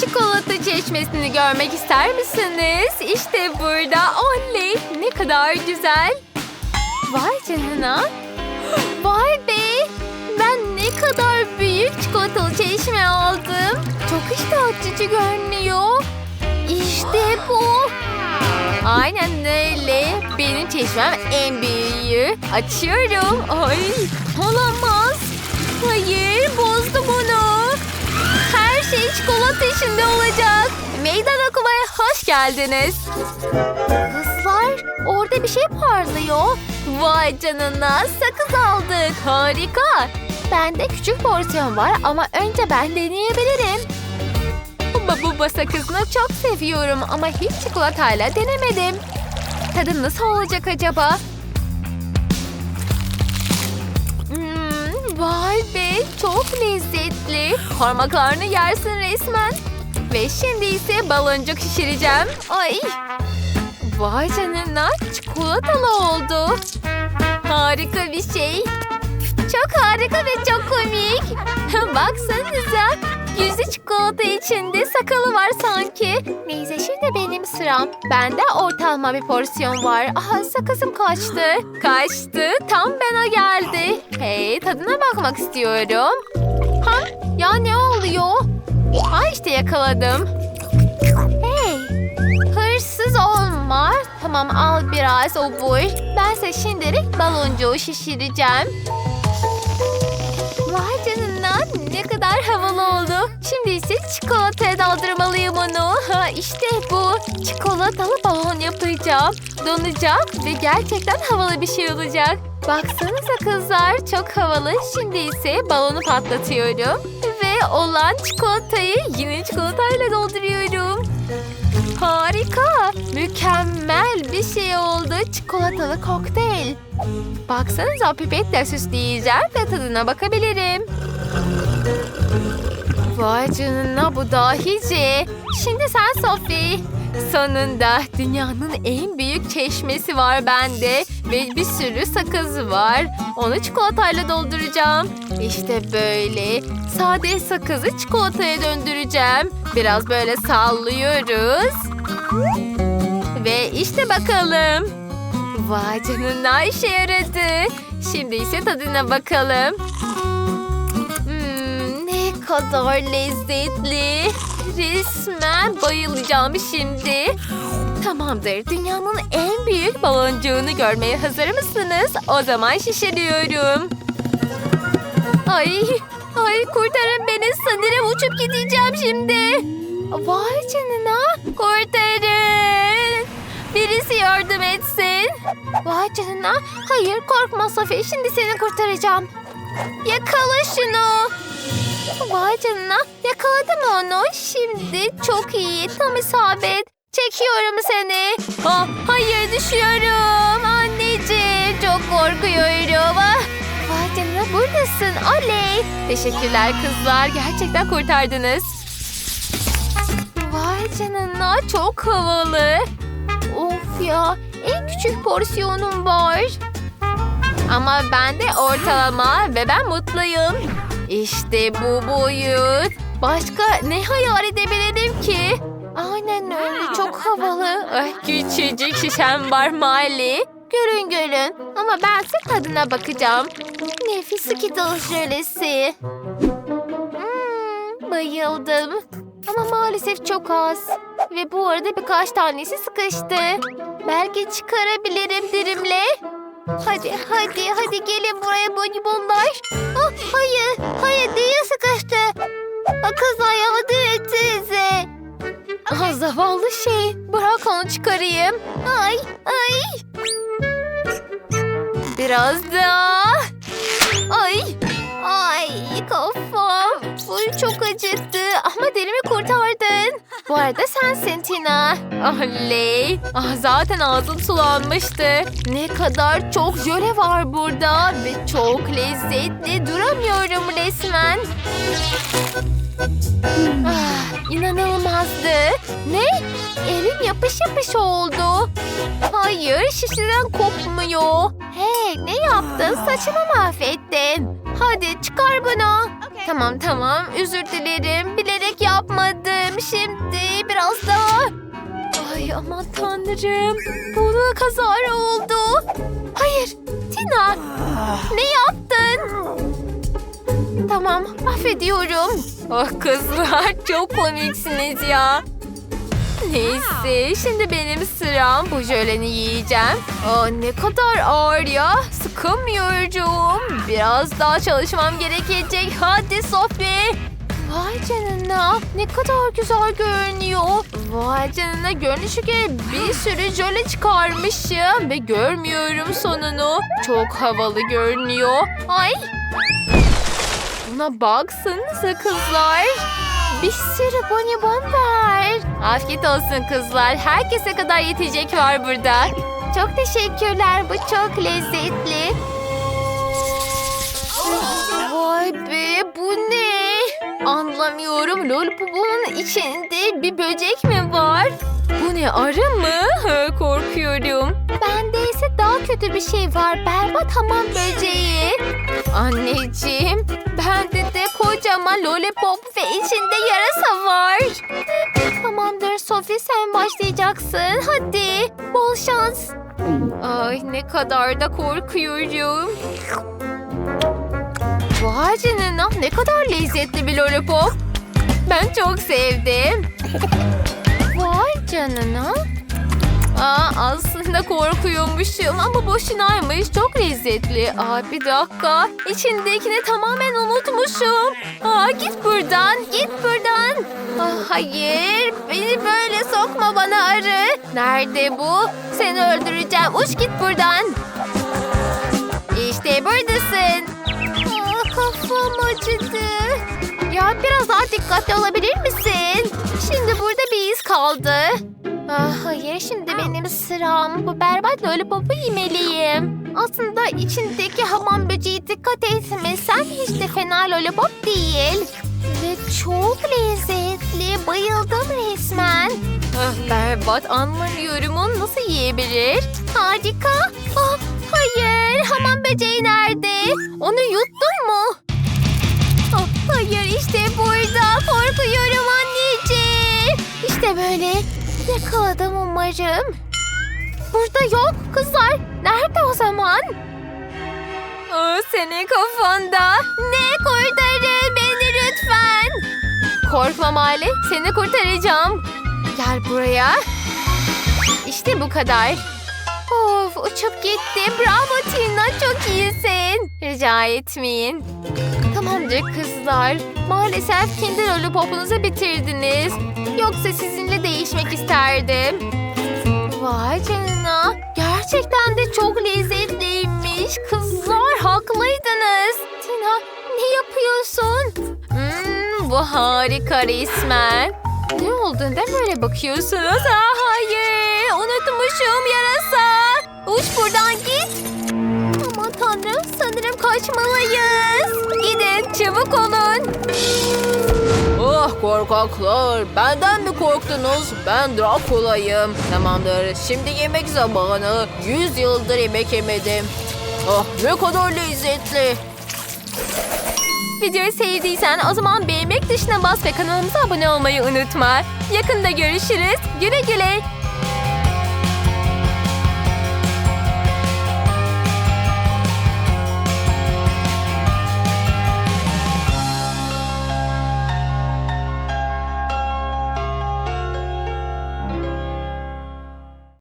Çikolata çeşmesini görmek ister misiniz? İşte burada. Oley! Ne kadar güzel. Vay canına. Vay be! Ben ne kadar büyük çikolatalı çeşme aldım. Çok iştah açıcı görünüyor. İşte bu. Aynen öyle. Benim çeşmem en büyüğü. Açıyorum. Ay olamaz. Hayır bozdu bunu. Şey çikolata içinde olacak. Meydan okumaya hoş geldiniz. Kızlar orada bir şey parlıyor. Vay canına sakız aldık. Harika. Bende küçük porsiyon var ama önce ben deneyebilirim. Bu bu sakızını çok seviyorum ama hiç çikolatayla denemedim. Tadı nasıl olacak acaba? Vay be çok lezzetli. Parmaklarını yersin resmen. Ve şimdi ise baloncuk şişireceğim. Ay. Vay canına çikolatalı oldu. Harika bir şey. Çok harika ve çok komik. Baksanıza. Yüzü çikolata içinde sakalı var sanki. Neyse şimdi benim sıram. Bende ortalama bir porsiyon var. Aha sakızım kaçtı. Kaçtı. Tam bana geldi. Hey tadına bakmak istiyorum. Ha? Ya ne oluyor? Ha işte yakaladım. Hey. Hırsız olma. Tamam al biraz obur. Bense şimdilik baloncuğu şişireceğim. Vay canına çikolataya daldırmalıyım onu. Ha, işte bu. Çikolatalı balon yapacağım. Donacak ve gerçekten havalı bir şey olacak. Baksanıza kızlar çok havalı. Şimdi ise balonu patlatıyorum. Ve olan çikolatayı yine çikolatayla dolduruyorum. Harika. Mükemmel bir şey oldu. Çikolatalı kokteyl. Baksanıza pipetle süsleyeceğim ve tadına bakabilirim. Vay canına bu dahice. Şimdi sen Sophie. Sonunda dünyanın en büyük çeşmesi var bende. Ve bir sürü sakız var. Onu çikolatayla dolduracağım. İşte böyle. Sade sakızı çikolataya döndüreceğim. Biraz böyle sallıyoruz. Ve işte bakalım. Vay canına işe yaradı. Şimdi ise tadına bakalım. Kadar lezzetli. Resmen bayılacağım şimdi. Tamamdır. Dünyanın en büyük baloncuğunu görmeye hazır mısınız? O zaman şişiriyorum. Ay, ay kurtarın beni. Sanırım uçup gideceğim şimdi. Vay canına. Kurtarın. Birisi yardım etsin. Vay canına. Hayır korkma Sophie. Şimdi seni kurtaracağım. Yakala şunu. Vay canına. Yakaladım onu. Şimdi çok iyi. Tam isabet. Çekiyorum seni. Ah, hayır düşüyorum. Anneciğim çok korkuyorum. Ah. Vay canına buradasın. Oley. Teşekkürler kızlar. Gerçekten kurtardınız. Vay canına çok havalı. Of ya en küçük porsiyonum var. Ama bende ortalama ve ben mutluyum. İşte bu boyut. Başka ne hayal edebilirim ki? Aynen öyle çok havalı. Ay, küçücük şişem var Mali. Görün görün ama ben size tadına bakacağım. Nefis Skittles jölesi. Hmm, bayıldım. Ama maalesef çok az. Ve bu arada birkaç tanesi sıkıştı. Belki çıkarabilirim dirimle. Hadi hadi hadi gelin buraya bonibonlar. Ah, hayır hayır değil sıkıştı. Ah, Kızlar yardım etsenize. Ah, zavallı şey. Bırak onu çıkarayım. Ay ay. Biraz daha. Bu arada sensin Tina. Oley. Ah zaten ağzım sulanmıştı. Ne kadar çok jöle var burada ve çok lezzetli. Duramıyorum resmen. Ah, inanılmazdı. Ne? Elim yapış yapış oldu. Hayır şişeden kopmuyor. Hey ne yaptın? Saçımı mahvettin. Hadi çıkar bunu. Tamam tamam özür dilerim. Bilerek yapmadım. aman tanrım. Bunu kazara oldu. Hayır Tina ne yaptın? Tamam affediyorum. Ah kızlar çok komiksiniz ya. Neyse şimdi benim sıram bu jöleni yiyeceğim. Aa, ne kadar ağır ya. Sıkamıyorum. Biraz daha çalışmam gerekecek. Hadi Sophie. Vay canına ne kadar güzel görünüyor. Vay canına görünüşü ki bir sürü jöle çıkarmışım ve görmüyorum sonunu. Çok havalı görünüyor. Ay. Buna baksanıza kızlar. Bir sürü bonibon var. Afiyet olsun kızlar. Herkese kadar yetecek var burada. Çok teşekkürler. Bu çok lezzetli. Vay be bu ne? Anlamıyorum. Lollipop'un içinde bir böcek mi var? Bu ne arı mı? Ha, Korkuyorum. Bende ise daha kötü bir şey var. Berbat hamam böceği. Anneciğim, bende de kocaman lollipop ve içinde yarasa var. Tamamdır Sophie sen başlayacaksın. Hadi bol şans. Ay ne kadar da korkuyorum. Vay canına ne kadar lezzetli bir lollipop. Ben çok sevdim. Vay canına. Aa, aslında korkuyormuşum ama boşunaymış. Çok lezzetli. Aa, bir dakika. İçindekini tamamen unutmuşum. Aa, git buradan. Git buradan. Ah, hayır. Beni böyle sokma bana arı. Nerede bu? Seni öldüreceğim. Uç git buradan. İşte buradasın. Acıdı. Ya biraz daha dikkatli olabilir misin? Şimdi burada bir iz kaldı. Ah, hayır şimdi benim sıram. Bu berbat lollipopu yemeliyim. Aslında içindeki hamam böceği dikkat etmesem hiç de fena lollipop değil. Ve çok lezzetli. Bayıldım resmen. Ah, berbat anlamıyorum. Onu nasıl yiyebilir? Harika. Ah, hayır hamam böceği nerede? Onu yuttun mu? Hayır işte burada. Korkuyorum anneciğim. İşte böyle. Yakaladım umarım. Burada yok kızlar. Nerede o zaman? Aa, senin kafanda. Ne kurtarın beni lütfen. Korkma Mali. Seni kurtaracağım. Gel buraya. İşte bu kadar. Of uçup gitti. Bravo Tina çok iyisin. Rica etmeyin. Tamamdır kızlar. Maalesef kendi lollipopunuzu bitirdiniz. Yoksa sizinle değişmek isterdim. Vay canına. Gerçekten de çok lezzetliymiş. Kızlar haklıydınız. Tina ne yapıyorsun? Hmm, bu harika resmen. Ne oldu? Neden böyle bakıyorsunuz? Aa, hayır. Unutmuşum yarasa. Uç buradan git. Tanrım sanırım kaçmalıyız. Gidin çabuk olun. Oh korkaklar benden mi korktunuz? Ben Drakula'yım. Tamamdır şimdi yemek zamanı. Yüz yıldır yemek yemedim. Ah ne kadar lezzetli. Videoyu sevdiysen o zaman beğenmek dışına bas ve kanalımıza abone olmayı unutma. Yakında görüşürüz. Güle güle.